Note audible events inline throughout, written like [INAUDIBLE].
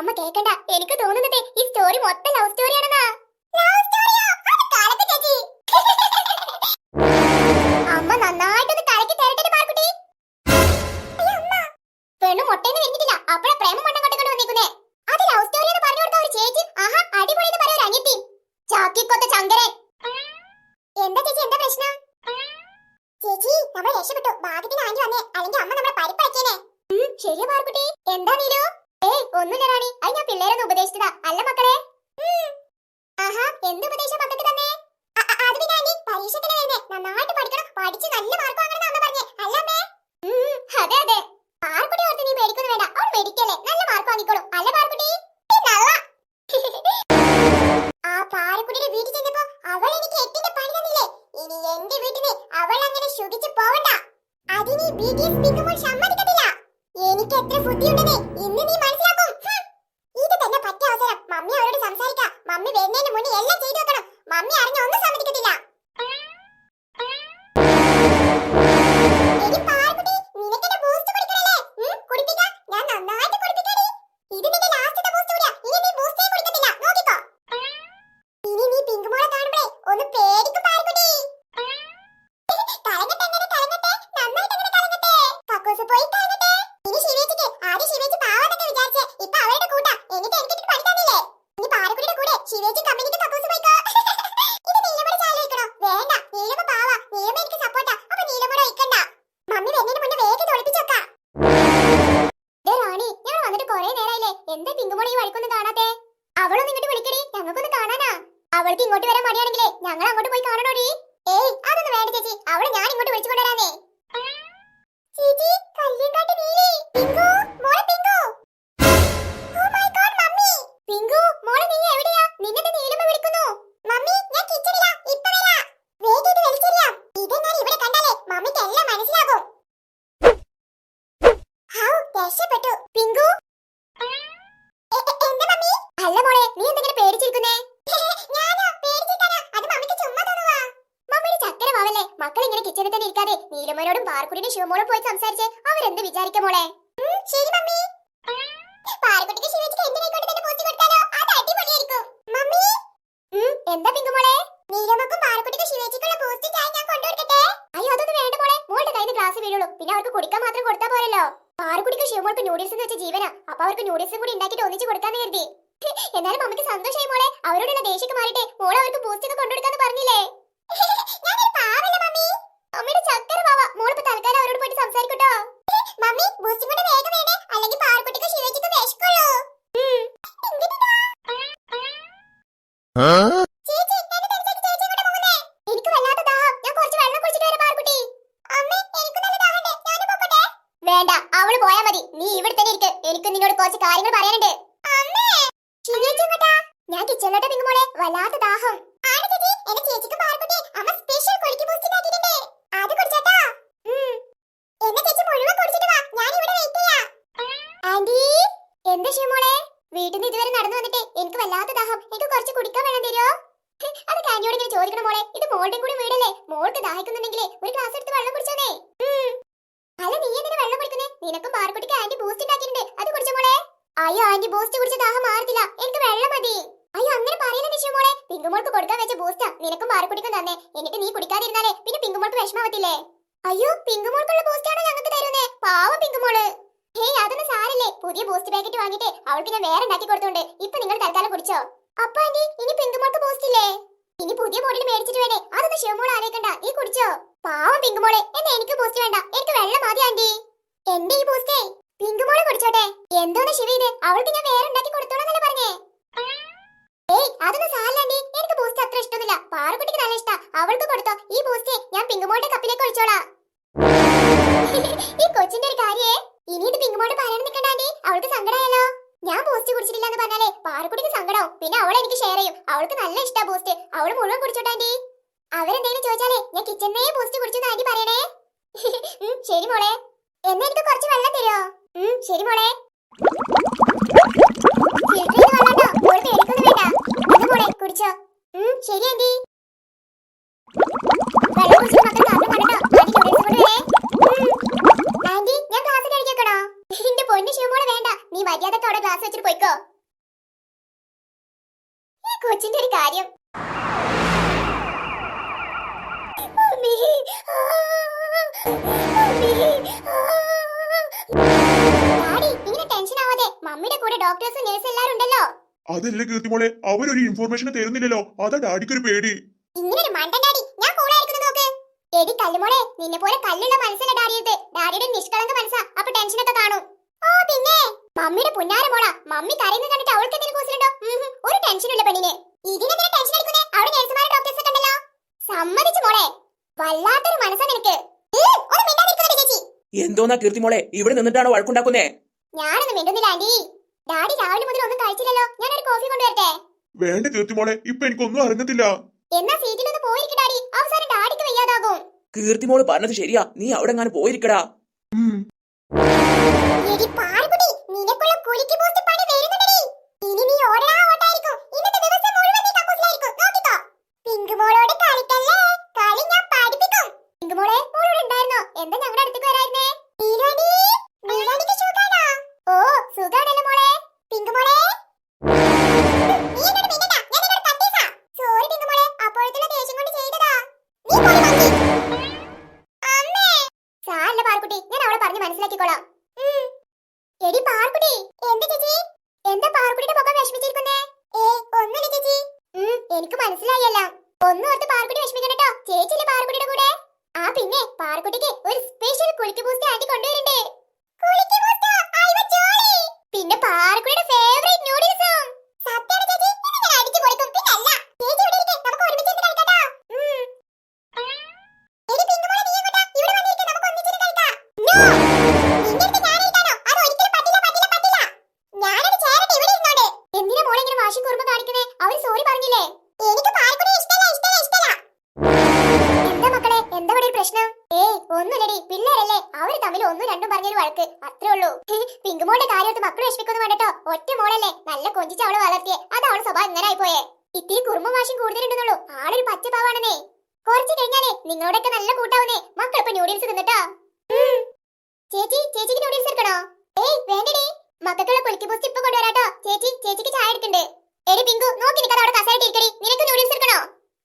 അമ്മ കേക്കണ്ട. എനിക്ക് തോന്നുന്നത് നന്നായിട്ട് പഠിക്കണം. പഠിച്ച് നല്ല മാർക്ക് വാങ്ങണം അമ്മ പറഞ്ഞേ. അല്ല അമ്മേ. അതെ അതെ. പാർക്കുട്ടി ഓർത്ത് നീ പേടിക്കൊന്നും വേണ്ട. അവൾ മേടിക്കല്ലേ നല്ല മാർക്ക് വാങ്ങിക്കോളൂ. അല്ല പാർക്കുട്ടി. ആ പാറക്കുട്ടിയുടെ വീട്ടിൽ അവൾ എനിക്ക് എട്ടിന്റെ പണി തന്നില്ലേ. ഇനി എന്റെ വീട്ടിന് അവൾ അങ്ങനെ ശുഭിച്ചു പോവണ്ട. അതിനി ടി എസ് സമ്മതിക്കത്തില്ല. എനിക്ക് എത്ര ബുദ്ധിയുണ്ടെന്ന്. ഇന്ന് നീ മനസ്സിലാക്കും. ഇത് തന്നെ പറ്റിയ അവസരം. മമ്മി അവരോട് സംസാരിക്കാം. മമ്മി വരുന്നതിന് മുന്നേ എല്ലാം ചെയ്തു വെക്കണം. മമ്മി അറിഞ്ഞ? മാവല്ലേ മക്കൾ ഇങ്ങനെ കിച്ചണിൽ തന്നെ ഇരിക്കാതെ നീലമ്മനോടും പാർക്കുടിയുടെ ശിവമോളും പോയി സംസാരിച്ച്. അവരെന്ത് വിചാരിക്കും മോളെ? ശരി മമ്മി. പാറക്കുട്ടിക്ക് ശിവച്ചിക്ക് എന്റെ കൈ കൊണ്ട് തന്നെ പോസ്റ്റ് കൊടുത്താലോ? അത് അടിപൊളിയായിരിക്കും. മമ്മി. എന്താ പിങ്കു മോളെ? നീലമ്മക്കും പാറക്കുട്ടിക്ക് ശിവച്ചിക്കുള്ള പോസ്റ്റ് ചായ ഞാൻ കൊണ്ടുകൊടുക്കട്ടെ അയ്യോ അതൊന്നും വേണ്ട മോളെ. മോളുടെ കയ്യിൽ ഗ്ലാസ് വീഴുള്ളൂ. പിന്നെ അവർക്ക് കുടിക്കാൻ മാത്രം കൊടുത്താൽ പോരല്ലോ. പാറക്കുട്ടിക്ക് ശിവമോൾക്ക് നൂഡിൽസ് എന്ന് വെച്ച ജീവനാ. അപ്പൊ അവർക്ക് നൂഡിൽസും കൂടി ഉണ്ടാക്കിട്ട് ഒന്നിച്ച് കൊടുക്കാന്ന് കരുതി. എന്നാലും മമ്മിക്ക് സന്തോഷമായി മോളെ. അവരോടുള്ള ദേഷ്യമൊക്കെ മാറിയിട്ട് മോളെ അവർക്ക് പോസ്റ്റ് ഒക്കെ കൊണ്ടുകൊടുക്കാന്ന് പറഞ്ഞില്ലേ? ഞാനൊരു പാവല്ല മമ്മി മമ്മിയുടെ ചക്കര പാവ മോളിപ്പോ തൽക്കാലം അവരോട് പോയിട്ട് സംസാരിക്കട്ടോ മമ്മി ബൂസ്റ്റ് കൊണ്ട് വേഗം വേണേ അല്ലെങ്കിൽ പാറക്കുട്ടിക്ക് ശിവച്ചിക്ക് വിശക്കുള്ളൂ ചേച്ചി എന്നെ തനിച്ചാക്കി ചേച്ചി എങ്ങോട്ടാ പോകുന്നേ എനിക്ക് വല്ലാത്ത ദാഹം ഞാൻ കുറച്ച് വെള്ളം കുടിച്ചിട്ട് വരാം പാറക്കുട്ടി അമ്മേ എനിക്ക് നല്ല ദാഹമുണ്ട് ഞാനും പോകട്ടെ വേണ്ട അവൾ പോയാ മതി നീ ഇവിടെ തന്നെ ഇരിക്ക് എനിക്ക് നിന്നോട് കുറച്ച് കാര്യങ്ങൾ പറയാനുണ്ട് അമ്മേ ശിവേച്ചി എങ്ങോട്ടാ ഞാൻ കിച്ചണിലോട്ട് പിങ്ങുമോളെ വല്ലാത്ത ദാഹം ആണ് ചേച്ചി എന്റെ ചേച്ചിക്ക് പാറക്കുട്ടി അമ്മ സ്പെഷ്യൽ കുളിക്ക് ബൂസ്റ്റ് ഉണ്ടാക്കിയിട്ടുണ്ട് അത് കുടിച്ചോട്ടാ എന്നെ ചേച്ചി മുഴുവൻ കുടിച്ചിട്ട് വാ ഞാൻ ഇവിടെ വെയിറ്റ് ചെയ്യാ ആന്റി എന്താ ശിവമോളെ വീട്ടിൽ നിന്ന് ഇതുവരെ നടന്നു വന്നിട്ട് എനിക്ക് വല്ലാത്ത ദാഹം എനിക്ക് കുറച്ച് കുടിക്കാൻ വെള്ളം തരുമോ അത് ആന്റിയോട് ഇങ്ങനെ ചോദിക്കണം മോളെ ഇത് മോളുടെ കൂടി വീടല്ലേ മോൾക്ക് ദാഹിക്കുന്നുണ്ടെങ്കിൽ ഒരു ഗ്ലാസ് എടുത്ത് വെള്ളം കുടിച്ചോന്നേ. അല്ല നീ എന്തിനാ വെള്ളം കുടിക്കുന്നേ? നിനക്കും പാർക്കുട്ടിക്ക് ആന്റി ബൂസ്റ്റ് ഉണ്ടാക്കിയിട്ടുണ്ട്. അത് കുടിച്ചോ മോളെ? അയ്യോ ആന്റി ബൂസ്റ്റ് കുടിച്ച ദാഹം മാറത്തില്ല എനിക്ക് വെള്ളം മതി. അയ്യോ അങ്ങനെ പറയില്ല നിഷു മോളെ? പിങ്കുമോൾക്ക് കൊടുക്കാൻ വെച്ച ബൂസ്റ്റാ നിനക്കും പാർക്കുട്ടിക്കും തന്നെ. എന്നിട്ട് നീ കുടിക്കാതിരുന്നാലേ പിന്നെ പിങ്കുമോൾക്ക് വിഷമാവത്തില്ലേ? അയ്യോ പിങ്കുമോൾക്കുള്ള ബൂസ്റ്റാണോ ഞങ്ങൾക്ക് തരുന്നേ? പാവം പിങ്കുമോൾ ഹേയ് അതൊന്നും സാരല്ലേ. പുതിയ ബൂസ്റ്റ് പാക്കറ്റ് വാങ്ങിയിട്ട് അവൾക്ക് ഞാൻ വേറെ ഉണ്ടാക്കി കൊടുത്തോണ്ട്. ഇപ്പൊ നിങ്ങൾ തൽക്കാലം കുടിച്ചോ. അപ്പൊ ആന്റി ഇനി പിങ്കുമോൾക്ക് ബൂസ്റ്റ് ഇല്ലേ? ഇനി പുതിയ മോഡൽ മേടിച്ചിട്ട് വേണേ അതൊന്നും ശിവമോൾ ആലോചിക്കണ്ട. നീ കുടിച്ചോ? പാവം പിങ്ക് മോളെ. എന്നെ എനിക്ക് പോസ്റ്റ് വേണ്ട. എനിക്ക് വെള്ളം മതി ആന്റി എന്റെ ഈ ബൂസ്റ്റേ പിങ്കുമോൾ കുടിച്ചോട്ടെ. എന്തോന്ന് ശിവ ഇത്? അവൾക്ക് ഞാൻ വേറെ ഉണ്ടാക്കി കൊടുത്തോളന്നല്ലേ പറഞ്ഞേ? ഏയ് അതൊന്നും സാരല്ലാണ്ടി എനിക്ക് പോസ്റ്റ് അത്ര ഇഷ്ടമൊന്നുമില്ല. പാറക്കുട്ടിക്ക് നല്ല ഇഷ്ടാ. അവൾക്ക് കൊടുത്തോ. ഈ പോസ്റ്റേ ഞാൻ പിങ്കുമോളുടെ കപ്പിലേക്ക് ഒഴിച്ചോളാം. [LAUGHS] ഈ കൊച്ചിന്റെ ഒരു കാര്യേ. ഇനി ഇത് പിങ്കുമോളുടെ പറയാൻ നിൽക്കണ്ടാണ്ടി അവൾക്ക് സങ്കടമായല്ലോ ഞാൻ ബൂസ്റ്റ് കുടിച്ചിട്ടില്ല എന്ന് പറഞ്ഞാലേ പാറക്കുട്ടിക്ക് സങ്കടവും. പിന്നെ അവൾ എനിക്ക് ഷെയർ ചെയ്യും. അവൾക്ക് നല്ല ഇഷ്ടാ ബൂസ്റ്റ് അവൾ മുഴുവൻ കുടിച്ചോട്ടാണ്ടി അവരെന്തെങ്കിലും ചോദിച്ചാലേ ഞാൻ കിച്ചണേ ബൂസ്റ്റ് കുടിച്ചു ആന്റി പറയണേ. [LAUGHS] ശരി മോളെ. എന്നെ എനിക്ക് കുറച്ച് വെള്ളം തരുമോ ശരി മോൾ. അതല്ല കീർത്തിമോളെ അവരൊരു ഇൻഫോർമേഷൻ തരുന്നില്ലല്ലോ. അതാ ഡാഡിക്കൊരു പേടി. ഇങ്ങനൊരു മണ്ടൻ ഡാഡി. ഞാൻ കൂളായിരിക്കുന്നു നോക്ക്. എടി കല്ലുമോളെ നിന്നെ പോലെ കല്ലുള്ള മനസ്സല്ല ഡാഡിയത് ഡാഡിയുടെ നിഷ്കളങ്ക മനസ്സാ. അപ്പൊ ടെൻഷനൊക്കെ കാണും. ഓ പിന്നെ? മമ്മിയുടെ പുന്നാര മോളാ. മമ്മി കരയുന്നത് കണ്ടിട്ട് അവൾക്ക് എന്തെങ്കിലും കൂസലുണ്ടോ ഒരു ടെൻഷനും ഇല്ല പെണ്ണിന്. ഇതിനെന്തിനാ ടെൻഷൻ അടിക്കുന്നേ? അവിടെ നേഴ്സുമാരും ഡോക്ടേഴ്സ് ഉണ്ടല്ലോ. സമ്മതിച്ചു മോളെ. വല്ലാത്തൊരു മനസ്സാ നിനക്ക്. എന്തോന്നാ കീർത്തി മോളെ? ചേച്ചി ഇവിടെ നിന്നിട്ടാണോ വഴക്കുണ്ടാക്കുന്നേ? ഞാനൊന്നും മിണ്ടുന്നില്ല ആന്റി. ഡാഡി രാവിലെ മുതൽ ഒന്നും കഴിച്ചില്ലല്ലോ. ഞാൻ ഒരു കോഫി കൊണ്ടുവരട്ടെ? വേണ്ട കീർത്തി മോളെ ഇപ്പൊ എനിക്കൊന്നും അറിഞ്ഞിട്ടില്ല. എന്നാ സീറ്റിലൊന്ന് പോയിരിക്കും ഡാഡി. അവസാനം ഡാഡിക്ക് വയ്യാതാകും. കീർത്തി മോൾ പറഞ്ഞത് ശരിയാ. നീ അവിടെ എങ്ങാനും പോയിരിക്കടാ. നിനക്കുള്ള കുലുക്കി ബൂസ്റ്റ് പണി വരുന്നുണ്ടടി. ഇനി നീ ഓടാ ഉണ്ടായിരുന്നോ എന്താ ഞങ്ങളുടെ അടുത്തേക്ക് വരായിരുന്നേ ഓ സുഖാണല്ലോ മോളെ. പിങ്ക് മോളെ. മനസ്സിലാക്കിക്കോളാം. എടി പാർക്കുട്ടി എന്താ ചേച്ചി? എന്താ പാർക്കുട്ടിയുടെ ഒന്നുമില്ല ചേച്ചി. എനിക്ക് മനസ്സിലായല്ല. ഒന്നും ഓർത്ത് പാർക്കുട്ടി വിഷമിക്കണട്ടോ ചേച്ചി ഒരു സ്പെഷ്യൽ കുളിക്ക് ബൂസ്റ്റ് ആയിട്ട് കൊണ്ടുവരണ്ടേ രണ്ടും പറഞ്ഞൊരു വഴക്ക്. അത്രേ ഉള്ളൂ. പിങ്കുമോളുടെ കാര്യത്ത് മക്കൾ വിഷമിക്കൊന്നും വേണ്ടട്ടോ ഒറ്റ മോളല്ലേ. നല്ല കൊഞ്ചിച്ച് അവൾ വളർത്തിയേ. അത് അവളെ സ്വഭാവം ഇങ്ങനെ ആയിപ്പോയേ ഇത്തിരി കുറുമ്പ് വാശം കൂടുതലുണ്ടെന്നുള്ളൂ. ആളൊരു പച്ചപ്പാവാണെന്നേ. കുറച്ച് കഴിഞ്ഞാലേ നിങ്ങളോടൊക്കെ നല്ല കൂട്ടാവുന്നേ. മക്കൾ ഇപ്പൊ ന്യൂഡിൽസ് തിന്നിട്ടാ. ചേച്ചി ചേച്ചിക്ക് ന്യൂഡിൽസ് എടുക്കണോ? ഏയ് വേണ്ടടി. മക്കൾക്കുള്ള ബൂസ്റ്റ് ഇപ്പൊ കൊണ്ടുവരാട്ടോ. ചേച്ചി ചേച്ചിക്ക് ചായ എടുക്കണ്ടേ. എടി പിങ്കു നോക്കി നിൽക്കാതെ അവിടെ കസായിട്ട് ഇരിക്കടി നിനക്ക് നൂഡിൽസ് എടുക്കണോ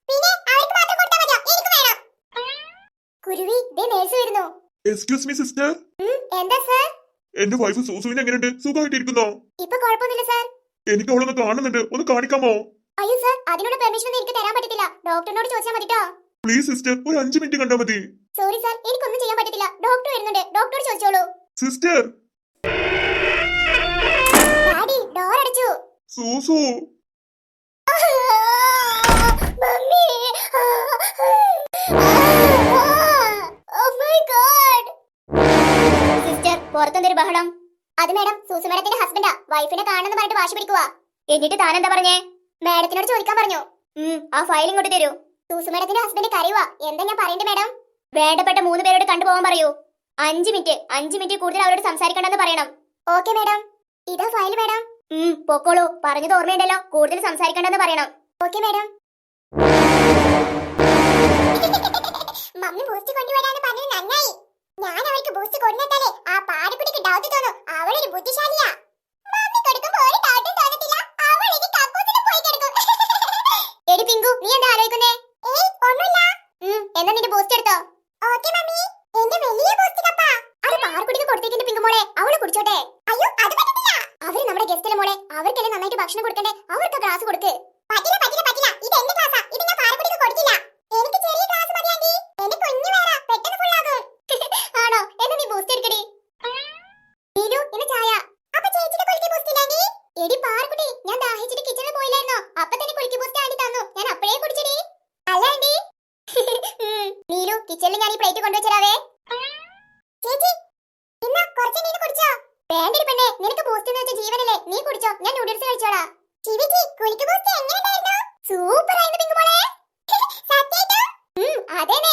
പിന്നെ അവർക്ക് മാത്രം കൊടുത്താൽ മതിയോ എനിക്ക് വേണം കുരുവി ദേ നേഴ്സ് വരുന്നു എക്സ്ക്യൂസ് മീ സിസ്റ്റർ എന്താ സർ എന്റെ വൈഫ് സൂസുവിന് എങ്ങനെയുണ്ട്? സുഖമായിട്ടിരിക്കുന്നോ? ഇപ്പൊ കുഴപ്പമൊന്നുമില്ല സർ എനിക്ക് അവളൊന്ന് കാണുന്നുണ്ട്. ഒന്ന് കാണിക്കാമോ? അയ്യോ സർ അതിനുള്ള പെർമിഷൻ ഒന്നും എനിക്ക് തരാൻ പറ്റത്തില്ല. ഡോക്ടറിനോട് ചോദിച്ചാൽ മതിട്ടോ? പ്ലീസ് സിസ്റ്റർ ഒരു അഞ്ചു മിനിറ്റ് കണ്ടാ മതി. സോറി സർ എനിക്കൊന്നും ചെയ്യാൻ പറ്റത്തില്ല. ഡോക്ടർ വരുന്നുണ്ട്. ഡോക്ടറോട് ചോദിച്ചോളൂ. സിസ്റ്റർ ഡാഡി ഡോർ അടച്ചു. Susu. [LAUGHS] Mummy. [LAUGHS] My god sister പുറത്തെന്തൊരു ബഹളം? അത് മേഡം സൂസു മേഡത്തിന്റെ ഹസ്ബൻഡാ വൈഫിനെ കാണണമെന്ന് പറഞ്ഞിട്ട് വാശി പിടിക്കുവാ. എന്നിട്ട് താൻ എന്താ പറഞ്ഞേ? മേഡത്തിനോട് ചോദിക്കാൻ പറഞ്ഞു. ആ ഫയൽ ഇങ്ങോട്ട് തരൂ. സൂസു മേഡത്തിന്റെ ഹസ്ബൻഡ് കരയുവാ. എന്താ ഞാൻ പറയണ്ടേ മേഡം വേണ്ടപ്പെട്ട മൂന്ന് പേരോട് കണ്ടുപോകാൻ പറയൂ. അഞ്ച് മിനിറ്റ് അഞ്ച് മിനിറ്റ് കൂടുതൽ അവരോട് സംസാരിക്കണ്ടെന്ന് പറയണം. ഓക്കെ മേഡം ഇതാ ഫയൽ മേഡം പൊക്കോളൂ. പറഞ്ഞത് ഓർമ്മയുണ്ടല്ലോ. കൂടുതൽ സംസാരിക്കണ്ടെന്ന് പറയണം. ഓക്കെ മേഡം മമ്മി ബൂസ്റ്റ് കൊണ്ടുവരാന്ന് പറഞ്ഞത് നന്നായി. ഞാൻ അവൾക്ക് ബൂസ്റ്റ് കൊണ്ടുവന്നാലേ ആ പാടിക്കുട്ടിക്ക് ഡൗട്ട് തോന്നും. അവളൊരു ബുദ്ധിശാലിയാ. മമ്മി കൊടുക്കുമ്പോ ഒരു ഡൗട്ടും തോന്നത്തില്ല. അവൾ ഇനി കക്കൂസിന് പോയി കിടക്കും. [LAUGHS] എടി പിങ്കു നീ എന്താ ആലോചിക്കുന്നേ? ഏയ് ഒന്നുമില്ല. എന്നാ നിന്റെ ബൂസ്റ്റ് എടുത്തോ? Okay mummy. എന്റെ വലിയ ബൂസ്റ്റ് കപ്പാ. അത് പാറക്കുട്ടിക്ക് കൊടുത്തേക്കിന്റെ പിങ്കു മോളെ. അവൾ കുടിച്ചോട്ടെ. അയ്യോ അത് പറ്റത്തില്ല. അവർ നമ്മുടെ ഗസ്റ്റല്ലേ മോളെ. അവർക്കല്ലേ നന്നായിട്ട് ഭക്ഷണം കൊടുക്കണ്ടേ? അവർക്ക് ഗ്ലാസ് കൊടുക്ക് പറ്റില്ല പറ്റില്ല പറ്റില്ല ഇത് എന്റെ ക്ലാസ്സാ ഇത് ഞാൻ പാറക്കുട്ടിക്ക് കൊടുക്കില്ല എനിക്ക് ചെറിയ ഗ്ലാസ് മതി ആന്റി എന്റെ കുഞ്ഞു വേറെ പെട്ടെന്ന് ഫുള്ളാകും ആണോ എന്നാ നീ ബൂസ്റ്റ് എടുക്കടി നീലു ഇന്ന് ചായ അപ്പൊ ചേച്ചിയുടെ കുലുക്കി ബൂസ്റ്റ് ഇല്ലാണ്ടി എടി പാറക്കുട്ടി ഞാൻ ദാഹിച്ചിട്ട് കിച്ചണിൽ പോയില്ലായിരുന്നോ? അപ്പൊ തന്നെ കുളിക്ക് ബൂസ്റ്റ് ആന്റി തന്നു. ഞാൻ അപ്പഴേ കുടിച്ചടി. അല്ല ആന്റി. [LAUGHS] നീലു കിച്ചണിൽ ഞാൻ ഈ പ്ലേറ്റ് കൊണ്ടുവച്ചരാവേ ചേച്ചി ഇന്ന കുറച്ച് നീ കുടിച്ചോ? നിനക്ക് എന്ന് വെച്ച നീ കുടിച്ചോ. ഞാൻ നൂഡിൽസ് ബൂസ്റ്റ് എങ്ങനെയുണ്ടായിരുന്നു? സൂപ്പർ ആയിരുന്നു പിങ്കു മോളെ [LAUGHS] ഉം, അതേനെ